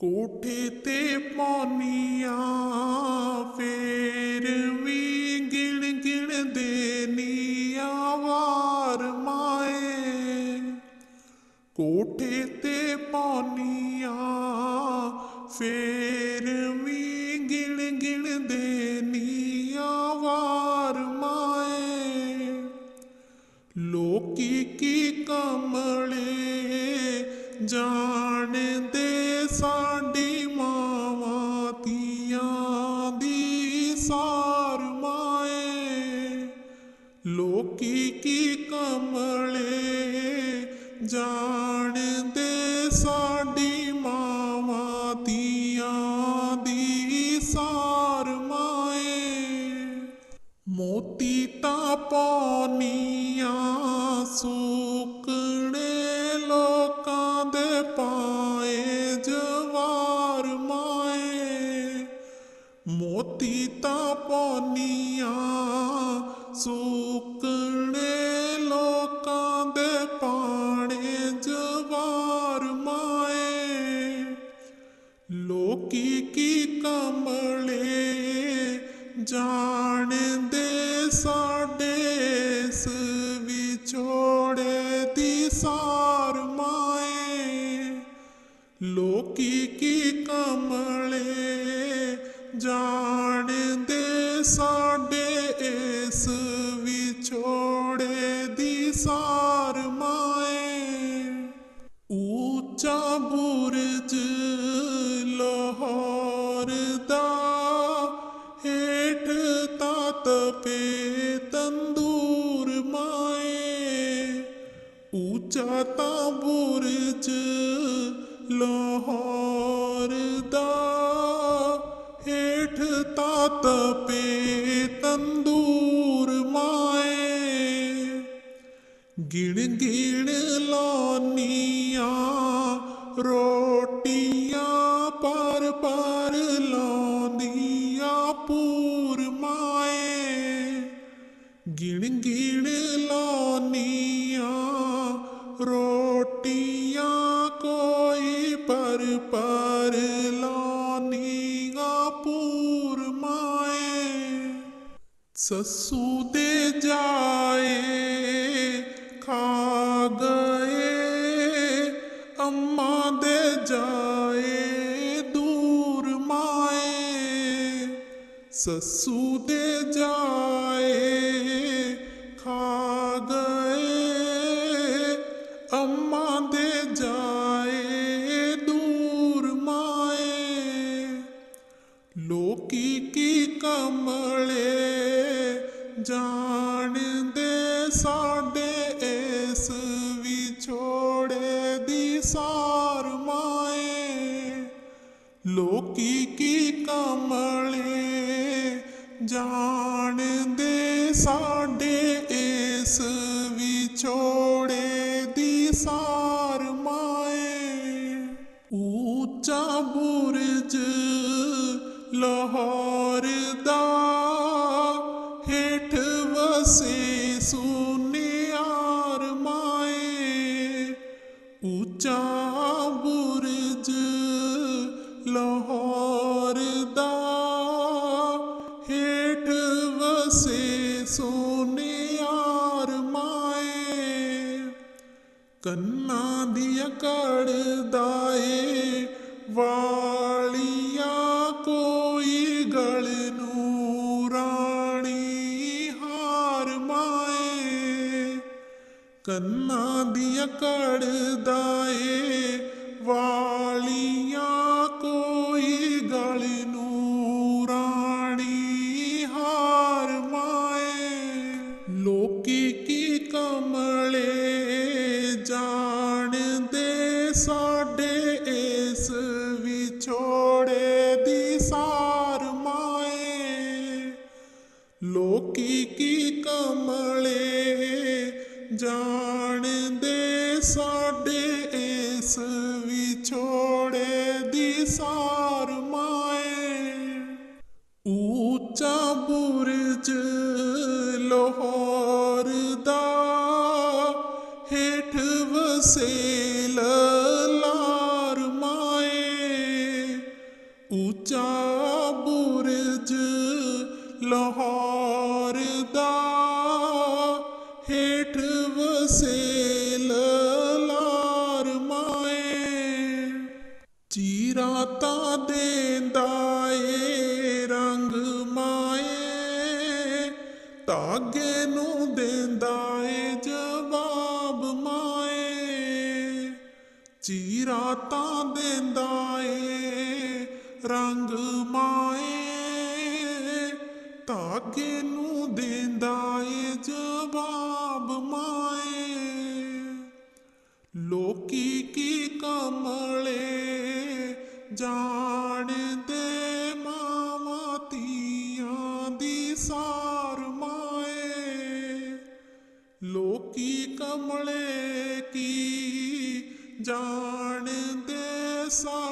ਕੋਠੇ ਤੇ ਪੌਨੀਆਂ ਫੇਰ ਵੀ ਗਿਣ ਗਿਣ ਦੇ ਨੀਆਂ ਵਾਰ ਮਾਏ ਕੋਠੇ ਤੇ ਪੌਨੀਆਂ ਫੇਰ ਵੀ ਗਿਣ ਗਿਣ ਦੇ ਨੀਆਂ ਵਾਰ ਮਾਏ ਲੋਕੀ ਕੀ ਕਮਲੇ ਜਾਣਦੇ ਸਾਰ ਮਾਏ, ਲੋਕੀ ਕੀ ਕਮਲੇ ਜਾਣਦੇ ਸਾਡੀ ਮਾਵਾਂ ਦੀਆਂ ਦੀ ਸਾਰ ਮਾਏ। ਮੋਤੀ ਤਾਂ ਪੌਨੀਆਂ ਸੁੱਕਣੇ ਲੋਕਾਂ ਦੇ ਪਾਏ ਤਾਂ ਪੌਨੀਆਂ ਸੁੱਕਣੇ ਲੋਕਾਂ ਦੇ ਪਾਣੇ ਜਵਾਰ ਮਾਏ। ਲੋਕੀ ਕੀ ਕਮਲੇ ਜਾਣਦੇ ਸਾਡੇ ਉੱਚਾ ਬੁਰਜ ਲਾਹੌਰ ਦਾ ਹੇਠ ਤਤ ਪੇ ਤੰਦੂਰ ਮਾਏ। ਉੱਚਾ ਤਾਂ ਬੁਰਜ ਲਾਹੌਰ ਦਾ ਹੇਠ ਤਾਤ ਪੇ ਤੰਦੂਰ ਮਾਏ। ਗਿਣ ਗਿਣ ਲਾਨੀਆਂ ਰੋਟੀਆਂ ਪਰ ਪਰ ਲਾਉਂਦੀਆਂ ਪੂਰ ਮਾਏ। ਗਿਣ ਗਿਣ ਲਾਨੀਆਂ ਰੋਟੀਆਂ ਕੋਈ ਪਰ ਪਰ ਲਾਉਣੀਆਂ ਪੂਰ ਮਾਏ। ਸੱਸੂ ਦੇ ਜਾਏ ਖਾਗ ਸੱਸੂ ਦੇ ਜਾਏ, ਖਾ ਗਏ, ਅੰਮਾ ਦੇ ਜਾਏ, ਦੂਰ ਮਾਏ। ਲੋਕੀ ਕੀ ਕਮਲੇ ਜਾਣਦੇ, ਸਾਡੇ ਇਸ ਵਿਛੋੜੇ ਦੀ ਸਾਰ ਮਾਏ। ਲੋਕੀ ਕੀ ਕਮਲੇ ਜਾਣਦੇ ਸਾਡੇ ਇਸ ਵਿਛੋੜੇ ਦੀ ਸਾਰ ਮਾਏ। ਉੱਚਾ ਬੁਰਜ ਲਾਹੌਰ ਦਾ ਹੇਠ ਵਸੇ ਸੁਨਿਆਰ ਮਾਏ। ਉੱਚਾ ਵਸੇ ਆਰ ਮਾਏ ਕੰਨਾਂ ਦੀਆਂ ਕੜਦਾ ਏ ਵਾਲੀਆਂ ਕੋਈ ਗਲ ਨੂੰ ਰਾਣੀ ਹਾਰ ਮਾਏ ਕੰਨਾਂ ਦੀਆਂ ਕੜਦਾ ਏ ਸਾਡੇ ਇਸ ਵਿਛੋੜੇ ਦੀ ਸਾਰ ਮਾਏ। ਲੋਕੀ ਕੀ ਕਮਲੇ ਜਾਣਦੇ? ਸਾਡੇ ਇਸ ਵਿਛੋੜੇ ਦੀ ਸਾਰ ਮਾਏ। ਉੱਚਾ ਬੁਰਜ ਲਾਹੌਰ ਦਾ ਹੇਠ ਵਸੇ ਚੀਰਾ ਤਾਂ ਦੇਂਦਾ ਏ, ਰੰਗ ਮਾਏ। ਧਾਗੇ ਨੂੰ ਦੇਂਦਾ ਏ, ਜਵਾਬ ਮਾਏ। ਚੀਰਾ ਤਾਂ ਦੇਂਦਾ ਏ, ਰੰਗ ਮਾਏ। ਧਾਗੇ ਨੂੰ ਦੇਂਦਾ ਏ, ਜਵਾਬ ਜਾਣਦੇ ਮਾਵਾਂ ਧੀਆਂ ਦੀ ਸਾਰ ਮਾਏ। ਲੋਕੀ ਕਮਲੇ ਕੀ ਜਾਣਦੇ ਸਾ